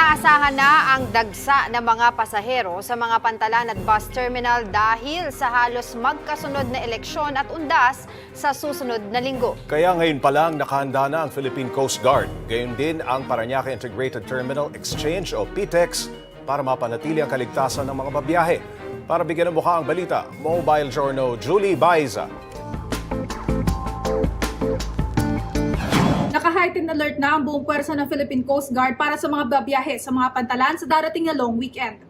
Inaasahan na ang dagsa ng mga pasahero sa mga pantalan at bus terminal dahil sa halos magkasunod na eleksyon at undas sa susunod na linggo. Kaya ngayon pa lang nakahanda na ang Philippine Coast Guard. Gayon din ang Parañaque Integrated Terminal Exchange o PTEX para mapanatili ang kaligtasan ng mga babiyahe. Para bigyan ng mukha ang balita, Mobile Journal Julie Baiza. Naka-heightened alert na ang buong pwersa ng Philippine Coast Guard para sa mga babiyahe sa mga pantalan sa darating na long weekend.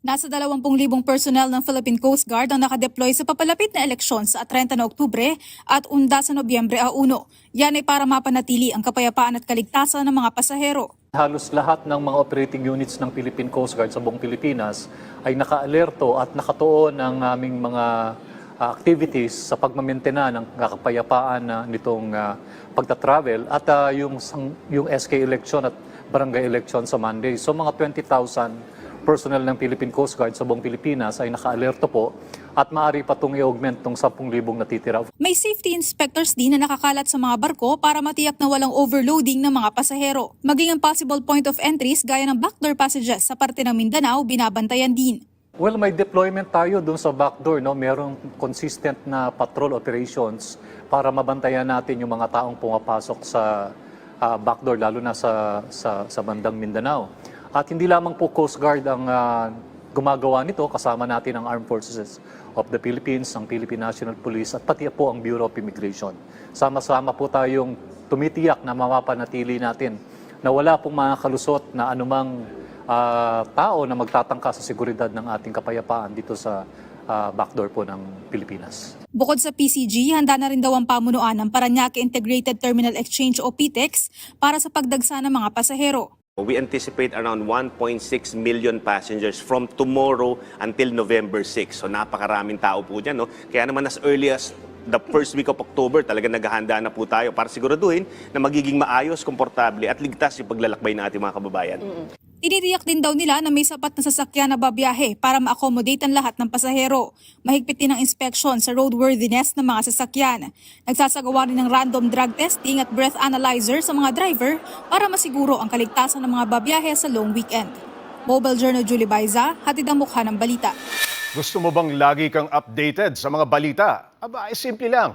Nasa 20,000 personnel ng Philippine Coast Guard ang nakadeploy sa papalapit na eleksyon sa 30 na Oktubre at unda sa Nobyembre a 1. Yan ay para mapanatili ang kapayapaan at kaligtasan ng mga pasahero. Halos lahat ng mga operating units ng Philippine Coast Guard sa buong Pilipinas ay naka-alerto at nakatuon ang aming mga activities sa pagmamentena ng kapayapaan na nitong ah, pagta-travel at ah, yung, yung SK election at barangay election sa Monday. So mga 20,000 personnel ng Philippine Coast Guard sa buong Pilipinas ay naka-alerto po at maaari pa itong i-augment itong 10,000 natitira. May safety inspectors din na nakakalat sa mga barko para matiyak na walang overloading ng mga pasahero. Maging ang possible point of entries gaya ng backdoor passages sa parte ng Mindanao binabantayan din. Well, may deployment tayo doon sa backdoor, no? Merong consistent na patrol operations para mabantayan natin yung mga taong pumapasok sa ah, backdoor, lalo na sa, sa, sa bandang Mindanao. At hindi lamang po Coast Guard ang ah, gumagawa nito, kasama natin ang Armed Forces of the Philippines, ang Philippine National Police, at pati po ang Bureau of Immigration. Sama-sama po tayong tumitiyak na mapapanatili natin na wala pong mga kalusot na anumang ah, tao na magtatangka sa seguridad ng ating kapayapaan dito sa ah, backdoor po ng Pilipinas. Bukod sa PCG, handa na rin daw ang pamunuan ng Paranaque Integrated Terminal Exchange o PTEX para sa pagdagsa ng mga pasahero. We anticipate around 1.6 million passengers from tomorrow until November 6. So napakaraming tao po dyan. No? Kaya naman as early as the first week of October, talaga naghahanda na po tayo para siguraduhin na magiging maayos, komportable at ligtas yung paglalakbay ng ating mga kababayan. Tinitiyak din daw nila na may sapat na sasakyan na babiyahe para ma-accommodate ang lahat ng pasahero. Mahigpit din ang inspection sa roadworthiness ng mga sasakyan. Nagsasagawa rin ng random drug testing at breath analyzer sa mga driver para masiguro ang kaligtasan ng mga babiyahe sa long weekend. Mobile Journal Julie Baiza, hatid ang mukha ng balita. Gusto mo bang lagi kang updated sa mga balita? Aba, ay simple lang.